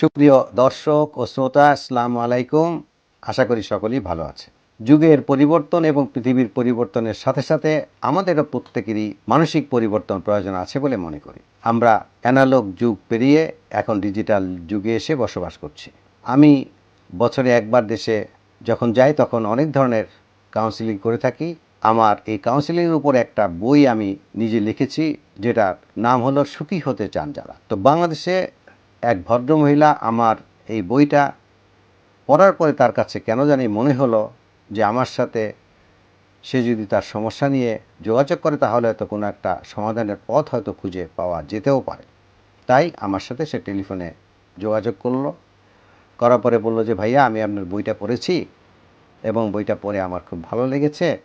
সুপ্রিয় দর্শক ও শ্রোতা, আসসালামু আলাইকুম। আশা করি সকলেই ভালো আছে। যুগের পরিবর্তন এবং পৃথিবীর পরিবর্তনের সাথে সাথে আমাদেরও প্রত্যেকেরই মানসিক পরিবর্তন প্রয়োজন আছে বলে মনে করি। আমরা অ্যানালগ যুগ পেরিয়ে এখন ডিজিটাল যুগে এসে বসবাস করছি। আমি বছরে একবার দেশে যখন যাই তখন অনেক ধরনের কাউন্সিলিং করে থাকি। আমার এই কাউন্সিলিংয়ের উপর একটা বই আমি নিজে লিখেছি, যেটার নাম হলো সুখী হতে চান যারা। তো বাংলাদেশে এক ভদ্রমহিলা আমার এই বইটা পড়ার পরে তার কাছে কেন জানি মনে হলো যে আমার সাথে সে যদি তার সমস্যা নিয়ে যোগাযোগ করে তাহলে হয়তো কোনো একটা সমাধানের পথ হয়তো খুঁজে পাওয়া যেতেও পারে। তাই আমার সাথে সে টেলিফোনে যোগাযোগ করল। করার পরে বলল যে, ভাইয়া, আমি আপনার বইটা পড়েছি এবং বইটা পড়ে আমার খুব ভালো লেগেছে।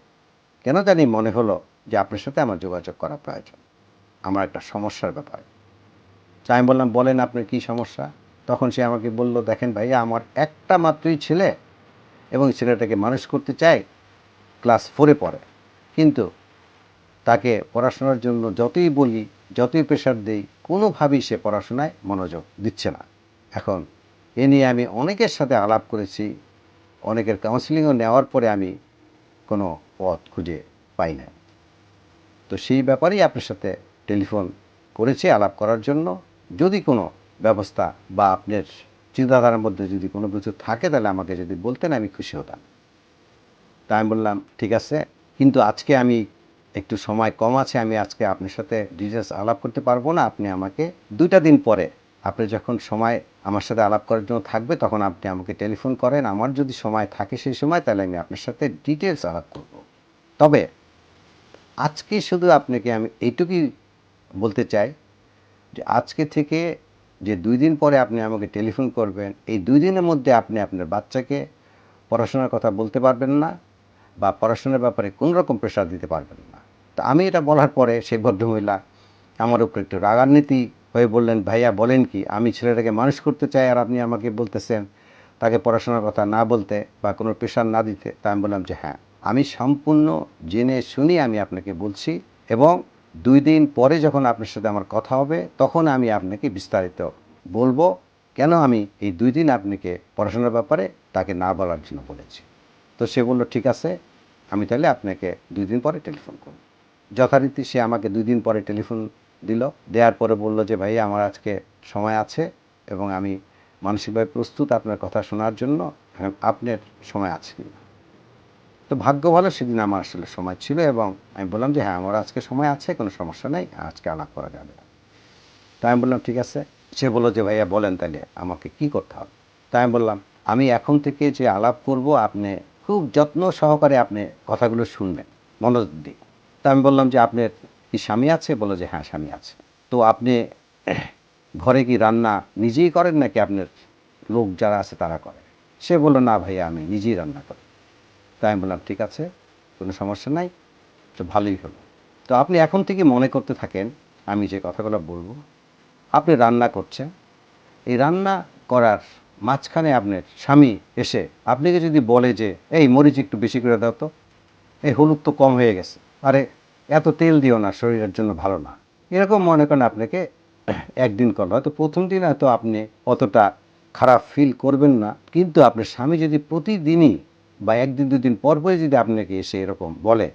কেন জানি মনে হলো যে আপনার সাথে আমার যোগাযোগ করা প্রয়োজন। আমার একটা সমস্যার ব্যাপারে। তো আমি বললাম, বলেন আপনার কী সমস্যা? তখন সে আমাকে বলল, দেখেন ভাইয়া আমার একটা মাত্রই ছেলে এবং ছেলেটাকে মানুষ করতে চাই ক্লাস ফোরে পড়ে। কিন্তু তাকে পড়াশোনার জন্য যতই বলি, যতই প্রেশার দিই, কোনোভাবেই সে পড়াশোনায় মনোযোগ দিচ্ছে না। এখন এ নিয়ে আমি অনেকের সাথে আলাপ করেছি, অনেকের কাউন্সিলিংও নেওয়ার পরে আমি কোনো পথ খুঁজে পাই না তো সেই ব্যাপারেই আপনার সাথে টেলিফোন করেছি আলাপ করার জন্য। যদি কোনো ব্যবস্থা বা আপনার চিন্তাধারার মধ্যে যদি কোনো কিছু থাকে, তাহলে আমাকে যদি বলতেন, আমি খুশি হতাম। তা আমি বললাম, ঠিক আছে, কিন্তু আজকে আমি একটু সময় কম আছে, আমি আজকে আপনার সাথে ডিটেলস আলাপ করতে পারব না। আপনি আমাকে দুইটা দিন পরে, আপনি যখন সময় আমার সাথে আলাপ করার জন্য থাকবে, তখন আপনি আমাকে টেলিফোন করেন। আমার যদি সময় থাকে সেই সময়, তাহলে আমি আপনার সাথে ডিটেলস আলাপ করব। তবে আজকে শুধু আপনাকে আমি এইটুকুই বলতে চাই যে আজকে থেকে যে দুই দিন পরে আপনি আমাকে টেলিফোন করবেন, এই দুই দিনের মধ্যে আপনি আপনার বাচ্চাকে পড়াশোনার কথা বলতে পারবেন না বা পড়াশোনার ব্যাপারে কোনো রকম প্রেশার দিতে পারবেন না। তা আমি এটা বলার পরে সেই ভদ্রমহিলা আমার উপর একটু রাগান্বিতি হয়ে বললেন, ভাইয়া, বলেন কি, আমি ছেলেটাকে মানুষ করতে চাই আর আপনি আমাকে বলতেছেন তাকে পড়াশোনার কথা না বলতে বা কোনো প্রেশার না দিতে। তা আমি বললাম যে হ্যাঁ আমি সম্পূর্ণ জেনে শুনি আমি আপনাকে বলছি এবং দুই দিন পরে যখন আপনার সাথে আমার কথা হবে, তখন আমি আপনাকে বিস্তারিত বলব কেন আমি এই দুই দিন আপনাকে পড়াশোনার ব্যাপারে তাকে না বলার জন্য বলেছি। তো সে বলল, ঠিক আছে, আমি তাহলে আপনাকে দুই দিন পরে টেলিফোন করব। যথারীতি সে আমাকে দুই দিন পরে টেলিফোন দিল, দেওয়ার পরে বলল যে, ভাই, আমার আজকে সময় আছে এবং আমি মানসিকভাবে প্রস্তুত আপনার কথা শোনার জন্য আপনার সময় আছে কি না তো ভাগ্য ভালো সেদিন আমার আসলে সময় ছিল এবং আমি বললাম যে হ্যাঁ আমার আজকে সময় আছে, কোনো সমস্যা নেই, আজকে আলাপ করা যাবে। তাই আমি বললাম, ঠিক আছে। সে বলল যে, ভাইয়া, বলেন তাহলে আমাকে কি করতে হবে? তাই আমি বললাম, আমি এখন থেকে যে আলাপ করব, আপনি খুব যত্ন সহকারে আপনি কথাগুলো শুনবেন, মনোযোগ দিয়ে। তা আমি বললাম যে, আপনার কি স্বামী আছে? বলো যে হ্যাঁ স্বামী আছে। তো আপনি ঘরে কি রান্না নিজেই করেন নাকি আপনার লোক যারা আছে তারা করে? সে বলল, না ভাইয়া, আমি নিজেই রান্না করি। তাই আমি বললাম, ঠিক আছে, কোনো সমস্যা নাই, তো ভালোই হলো। তো আপনি এখন থেকে মনে করতে থাকেন, আমি যে কথাগুলো বলব, আপনি রান্না করছেন, এই রান্না করার মাঝখানে আপনার স্বামী এসে আপনাকে যদি বলে যে, এই মরিচ একটু বেশি করে দাও তো, এই হলুদ তো কম হয়ে গেছে, আরে এত তেল দিও না, শরীরের জন্য ভালো না। এরকম মনে করেন আপনাকে একদিন করল হয়তো প্রথম দিন হয়তো আপনি অতটা খারাপ ফিল করবেন না, কিন্তু আপনার স্বামী যদি প্রতিদিনই বা একদিন, দুদিন পর পরে যদি আপনাকে এসে এরকম বলে,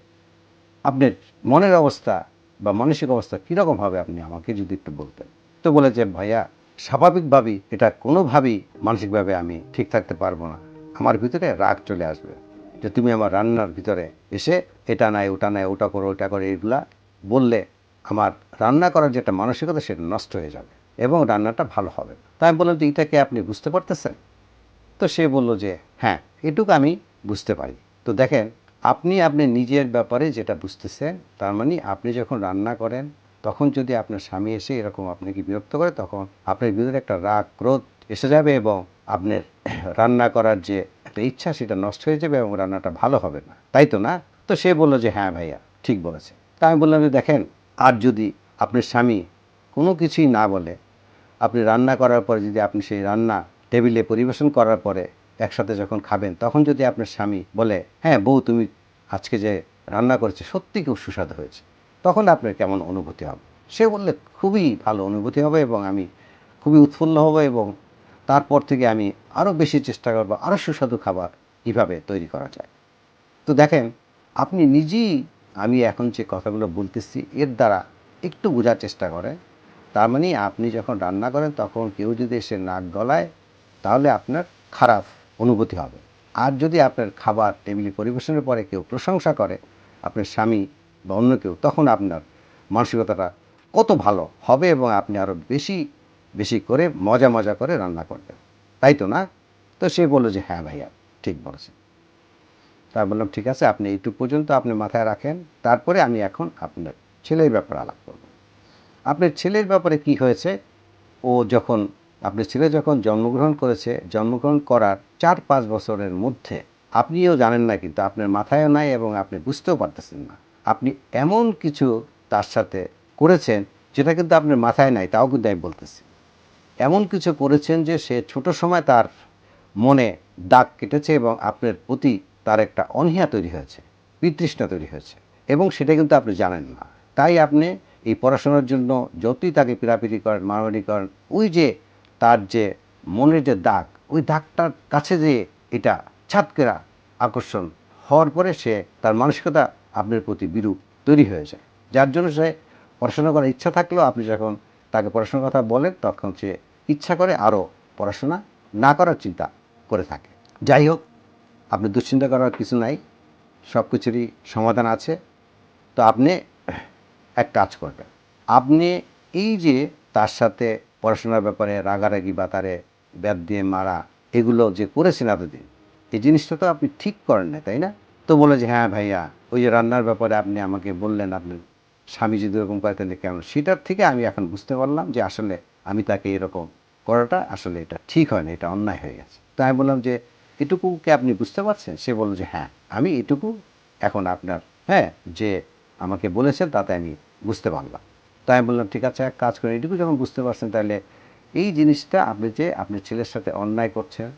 আপনার মনের অবস্থা বা মানসিক অবস্থা কীরকম হবে? আপনি আমাকে যদি একটু বলতেন। তো বলে যে, ভাইয়া স্বাভাবিকভাবেই এটা কোনোভাবেই মানসিকভাবে আমি ঠিক থাকতে পারব না। আমার ভিতরে রাগ চলে আসবে যে, তুমি আমার রান্নার ভিতরে এসে এটা নাই, ওটা নাই, ওটা করো ওটা করো, এগুলা বললে আমার রান্না করার যে একটা মানসিকতা সেটা নষ্ট হয়ে যাবে এবং রান্নাটা ভালো হবে তাই আমি বললাম যে এটাকে আপনি বুঝতে পারতেছেন? তো সে বলল যে হ্যাঁ এটুকু আমি বুঝতে পারি তো দেখেন, আপনি আপনি নিজের ব্যাপারে যেটা বুঝতেছেন, তার মানে আপনি যখন রান্না করেন, তখন যদি আপনার স্বামী এসে এরকম আপনাকে বিরক্ত করে, তখন আপনার ভিতরে একটা রাগ, ক্রোধ এসে যাবে এবং আপনার রান্না করার যে একটা ইচ্ছা, সেটা নষ্ট হয়ে যাবে এবং রান্নাটা ভালো হবে না। তাই তো না? তো সে বলল যে হ্যাঁ ভাইয়া, ঠিক বলেছে। তা আমি বললাম যে, দেখেন, আর যদি আপনার স্বামী কোনো কিছুই না বলে, আপনি রান্না করার পরে যদি আপনি সেই রান্না টেবিলে পরিবেশন করার পরে একসাথে যখন খাবেন, তখন যদি আপনার স্বামী বলে হ্যাঁ বউ, তুমি আজকে যে রান্না করেছে, সত্যি খুব সুস্বাদু হয়েছে। তখন আপনার কেমন অনুভূতি হবে? সে বললে, খুবই ভালো অনুভূতি হবে এবং আমি খুবই উৎফুল্ল হব এবং তারপর থেকে আমি আরও বেশি চেষ্টা করব আরও সুস্বাদু খাবার কীভাবে তৈরি করা যায়। তো দেখেন, আপনি নিজেই, আমি এখন যে কথাগুলো বলতেছি, এর দ্বারা একটু বোঝার চেষ্টা করে তার মানে আপনি যখন রান্না করেন, তখন কেউ যদি এসে নাক গলায়, তাহলে আপনার খারাপ অনুভূতি হবে। আর যদি আপনার খাবার টেবিলে পরিবেশনের পরে কেউ প্রশংসা করে, আপনার স্বামী বা অন্য কেউ, তখন আপনার মানসিকতাটা কত ভালো হবে এবং আপনি আরও বেশি বেশি করে মজা মজা করে রান্না করবেন। তাই তো না? তো সে বলল যে হ্যাঁ ভাইয়া, ঠিক বলেছেন। তা বললাম, ঠিক আছে, আপনি এইটুকু পর্যন্ত আপনি মাথায় রাখেন। তারপরে আমি এখন আপনার ছেলের ব্যাপারে আলাপ করব। আপনার ছেলের ব্যাপারে কি হয়েছে? ও যখন আপনার ছেলে যখন জন্মগ্রহণ করেছে, জন্মগ্রহণ করার চার পাঁচ বছরের মধ্যে, আপনিও জানেন না কিন্তু আপনার মাথায়ও নাই এবং আপনি বুঝতেও পারতেছেন না। আপনি এমন কিছু তার সাথে করেছেন যেটা কিন্তু আপনার মাথায় নাই, তাও কিন্তু আমি বলতেছি। এমন কিছু করেছেন যে সে ছোট সময় তার মনে দাগ কেটেছে এবং আপনার প্রতি তার একটা অনীহা তৈরি হয়েছে, বিতৃষ্ণা তৈরি হয়েছে এবং সেটা কিন্তু আপনি জানেন না। তাই আপনি এই পড়াশোনার জন্য যতই তাকে পিরাপিরি করেন, মারামারি করেন, ওই যে তার যে মনের যে দাগ, ওই দাগটার কাছে যে এটা ছাতকেরা আকর্ষণ হওয়ার পরে সে তার মানসিকতা আপনার প্রতি বিরূপ তৈরি হয়ে যায়। যার জন্য সে পড়াশোনা করার ইচ্ছা থাকলেও আপনি যখন তাকে পড়াশোনার কথা বলেন, তখন সে ইচ্ছা করে আরও পড়াশোনা না করার চিন্তা করে থাকে। যাই হোক আপনি দুশ্চিন্তা করার কিছু নাই, সব কিছুরই সমাধান আছে। তো আপনি এক কাজ করবেন। আপনি এই যে তার সাথে পড়াশোনার ব্যাপারে রাগারাগি বা তারে ব্যাট দিয়ে মারা, এগুলো যে করেছেন এতদিন, এই জিনিসটা তো আপনি ঠিক করেন না তাই না? তো বলে যে হ্যাঁ ভাইয়া, ওই যে রান্নার ব্যাপারে আপনি আমাকে বললেন, আপনার স্বামী যদি এরকম করে, তাহলে কেমন সেটার থেকে আমি এখন বুঝতে পারলাম যে, আসলে আমি তাকে এরকম করাটা আসলে এটা ঠিক হয় না, এটা অন্যায় হয়ে গেছে। তাই আমি বললাম যে এটুকুকে আপনি বুঝতে পারছেন? সে বলল যে হ্যাঁ আমি এটুকু এখন আপনার হ্যাঁ যে আমাকে বলেছেন, তাতে আমি বুঝতে পারলাম। তাই আমি বললাম, ঠিক আছে, এক কাজ করেন এটুকু যখন বুঝতে পারছেন, তাহলে এই জিনিসটা আপনি যে আপনার ছেলের সাথে অন্যায় করছেন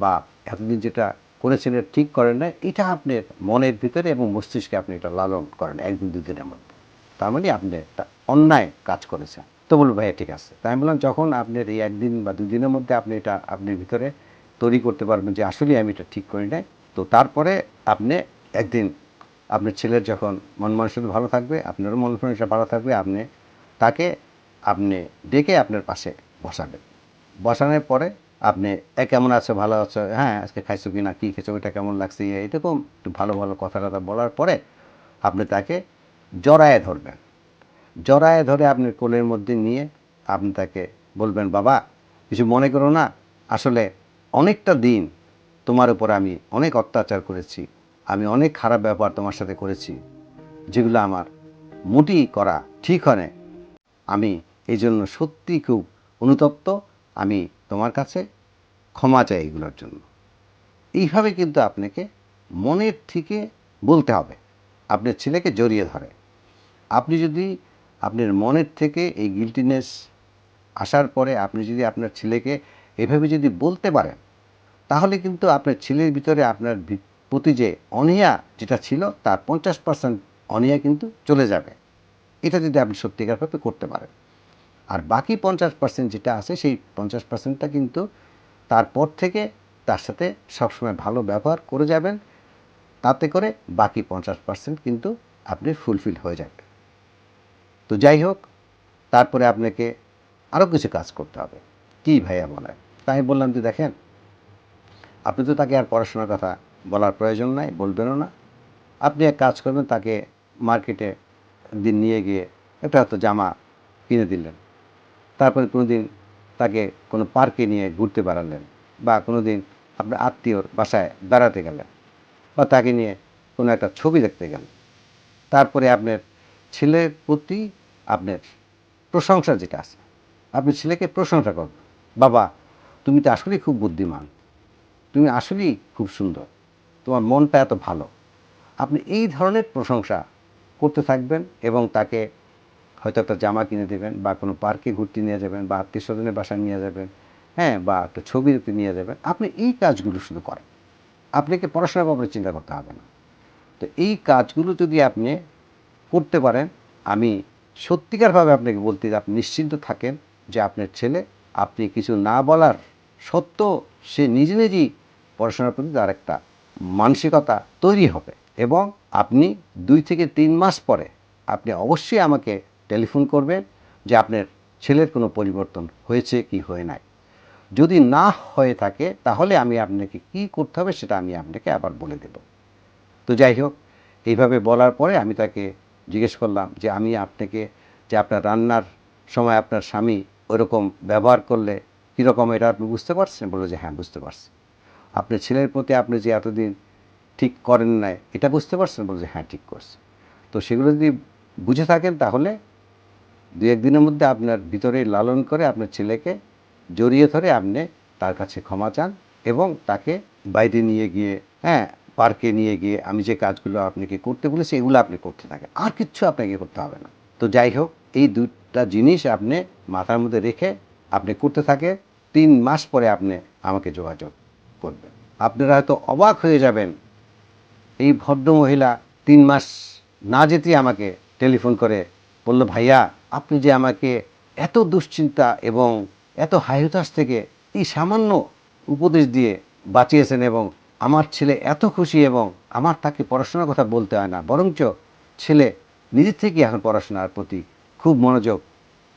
বা এতদিন যেটা করেছেন এটা ঠিক করেন না এটা আপনার মনের ভিতরে এবং মস্তিষ্কে আপনি এটা লালন করেন একদিন দুদিনের মধ্যে। তার মানে আপনি অন্যায় কাজ করেছেন। তো বলব ভাইয়া, ঠিক আছে। তাই আমি বললাম, যখন আপনার এই একদিন বা দুদিনের মধ্যে আপনি এটা আপনার ভিতরে তৈরি করতে পারবেন যে আসলে আমি এটা ঠিক করি নাই, তো তারপরে আপনি একদিন আপনার ছেলের যখন মন মানসিকতা ভালো থাকবে, আপনারও মন মানসিকতা ভালো থাকবে, আপনি তাকে আপনি ডেকে আপনার পাশে বসাবেন। বসানোর পরে আপনি, এ কেমন আছে? ভালো আছো? হ্যাঁ আজকে খাইছো কি না কী খেয়েছো? ওইটা কেমন লাগছে? এরকম একটু ভালো ভালো কথা টথা বলার পরে আপনি তাকে জড়ায় ধরবেন। জড়ায় ধরে আপনি কোলের মধ্যে নিয়ে আপনি তাকে বলবেন, বাবা, কিছু মনে করো না। আসলে অনেকটা দিন তোমার উপর আমি অনেক অত্যাচার করেছি। আমি অনেক খারাপ ব্যাপার তোমার সাথে করেছি। যেগুলো আমার মোটেই করা ঠিক হয় আমি এই জন্য সত্যি খুব অনুতপ্ত। আমি তোমার কাছে ক্ষমা চাই এগুলোর জন্য। এইভাবে কিন্তু আপনাকে মনের থেকে বলতে হবে। আপনার ছেলেকে জড়িয়ে ধরে। আপনি যদি আপনার মনের থেকে এই গিলটিনেস আসার পরে আপনি যদি আপনার ছেলেকে এভাবে যদি বলতে পারেন, তাহলে কিন্তু আপনার ছেলের ভিতরে আপনার প্রতি যে অনীহা যেটা ছিল, তার পঞ্চাশ পার্সেন্ট অনীহা কিন্তু চলে যাবে। এটা যদি আপনি সত্যিকারভাবে করতে পারেন। আর বাকি পঞ্চাশ পার্সেন্ট যেটা আছে, সেই পঞ্চাশ পার্সেন্টটা কিন্তু তারপর থেকে তার সাথে সবসময় ভালো ব্যবহার করে যাবেন। তাতে করে বাকি পঞ্চাশ পার্সেন্ট কিন্তু আপনি ফুলফিল হয়ে যাবে। তো যাই হোক, তারপরে আপনাকে আরও কিছু কাজ করতে হবে। কী ভাইয়া বলে তাই বললাম যে দেখেন, আপনি তো তাকে আর পড়াশোনার কথা বলার প্রয়োজন নাই, বলবেনও না। আপনি এক কাজ করবেন, তাকে মার্কেটে দিন নিয়ে গিয়ে একটা হয়তো জামা কিনে দিলেন। তারপরে কোনো দিন তাকে কোনো পার্কে নিয়ে ঘুরতে বেড়ালেন বা কোনো দিন আপনার আত্মীয়র বাসায় বেড়াতে গেলেন বা তাকে নিয়ে কোনো একটা ছবি দেখতে গেলেন। তারপরে আপনার ছেলের প্রতি আপনার প্রশংসা যেটা আছে, আপনি ছেলেকে প্রশংসা করবেন, বাবা, তুমি তো আসলেই খুব বুদ্ধিমান, তুমি আসলেই খুব সুন্দর, তোমার মনটা এত ভালো। আপনি এই ধরনের প্রশংসা করতে থাকবেন এবং তাকে হয়তো একটা জামা কিনে দেবেন বা কোনো পার্কে ঘুরতে নিয়ে যাবেন বা আত্মীয় স্বজনের বাসায় নিয়ে যাবেন হ্যাঁ বা একটা ছবি দেখতে নিয়ে যাবেন। আপনি এই কাজগুলো শুধু করেন। আপনাকে পড়াশোনার ব্যাপারে চিন্তা করতে হবে না। তো এই কাজগুলো যদি আপনি করতে পারেন, আমি সত্যিকারভাবে আপনাকে বলতে আপনি নিশ্চিন্ত থাকেন যে আপনার ছেলে আপনি কিছু না বলার সত্য সে নিজে নিজেই পড়াশোনার প্রতি তার একটা মানসিকতা তৈরি হবে। এবং আপনি দুই থেকে তিন মাস পরে আপনি অবশ্যই আমাকে টেলিফোন করবেন যে আপনার ছেলের কোনো পরিবর্তন হয়েছে কি হয়ে নাই। যদি না হয়ে থাকে, তাহলে আমি আপনাকে কি করতে হবে সেটা আমি আপনাকে আবার বলে দেব। তো যাই হোক, এইভাবে বলার পরে আমি তাকে জিজ্ঞেস করলাম যে আমি আপনাকে, যে আপনার রান্নার সময় আপনার স্বামী ওরকম ব্যবহার করলে কীরকম, এটা আপনি বুঝতে পারছেন? বলল যে হ্যাঁ বুঝতে পারছি। আপনার ছেলের প্রতি আপনি যে এতদিন ঠিক করেন নাই, এটা বুঝতে পারছেন? বলল যে হ্যাঁ ঠিক করছে। তো সেগুলো যদি বুঝে থাকেন, তাহলে দু একদিনের মধ্যে আপনার ভিতরে লালন করে আপনার ছেলেকে জড়িয়ে ধরে আপনি তার কাছে ক্ষমা চান এবং তাকে বাইরে নিয়ে গিয়ে হ্যাঁ পার্কে নিয়ে গিয়ে আমি যে কাজগুলো আপনাকে করতে বলেছি, এগুলো আপনি করতে থাকেন। আর কিচ্ছু আপনাকে করতে হবে না। তো যাই হোক, এই দুটা জিনিস আপনি মাথার মধ্যে রেখে আপনি করতে থাকে তিন মাস পরে আপনি আমাকে যোগাযোগ করবেন। আপনারা হয়তো অবাক হয়ে যাবেন এই ভদ্র মহিলা তিন মাস না যেতেই আমাকে টেলিফোন করে, বলল, ভাইয়া, আপনি যে আমাকে এত দুশ্চিন্তা এবং এত হাইহতাশ থেকে এই সামান্য উপদেশ দিয়ে বাঁচিয়েছেন এবং আমার ছেলে এত খুশি এবং আমার তাকে পড়াশোনার কথা বলতে হয় না, বরঞ্চ ছেলে নিজের থেকে এখন পড়াশোনার প্রতি খুব মনোযোগ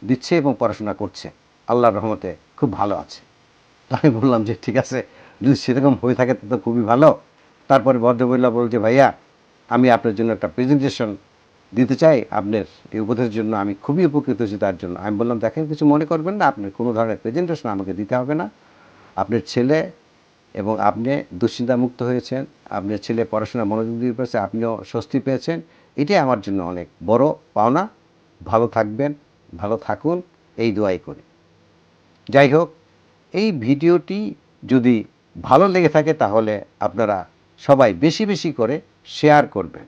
দিচ্ছে এবং পড়াশোনা করছে। আল্লাহর রহমতে খুব ভালো আছে। তো আমি বললাম যে, ঠিক আছে, যদি সেরকম হয়ে থাকে তো খুবই ভালো। তারপরে ভদ্রমহিলা বলছে, ভাইয়া, আমি আপনার জন্য একটা প্রেজেন্টেশন দিতে চাই। আপনার এই উপদেশের জন্য আমি খুবই উপকৃত হয়েছি তার জন্য। আমি বললাম, দেখেন, কিছু মনে করবেন না। আপনার কোনো ধরনের প্রেজেন্টেশন আমাকে দিতে হবে না। আপনার ছেলে এবং আপনি দুশ্চিন্তামুক্ত হয়েছেন। আপনার ছেলে পড়াশোনা মনোযোগ দিতে পেরেছে আপনিও স্বস্তি পেয়েছেন। এটাই আমার জন্য অনেক বড় পাওনা। ভালো থাকবেন, ভালো থাকুন। এই দোয়াই করি। যাই হোক, এই ভিডিওটি যদি ভালো লেগে থাকে তাহলে আপনারা সবাই বেশি বেশি করে শেয়ার করবে।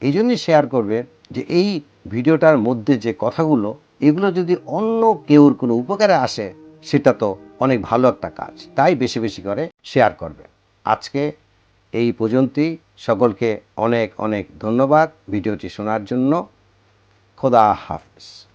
এই জন্যই শেয়ার করবে যে এই ভিডিওটার মধ্যে যে কথাগুলো, এগুলো যদি অন্য কেউর কোনো উপকারে আসে, সেটা তো অনেক ভালো একটা কাজ। তাই বেশি বেশি করে শেয়ার করবে। আজকে এই পর্যন্তই। সকলকে অনেক অনেক ধন্যবাদ ভিডিওটি শোনার জন্য। খোদা হাফেজ।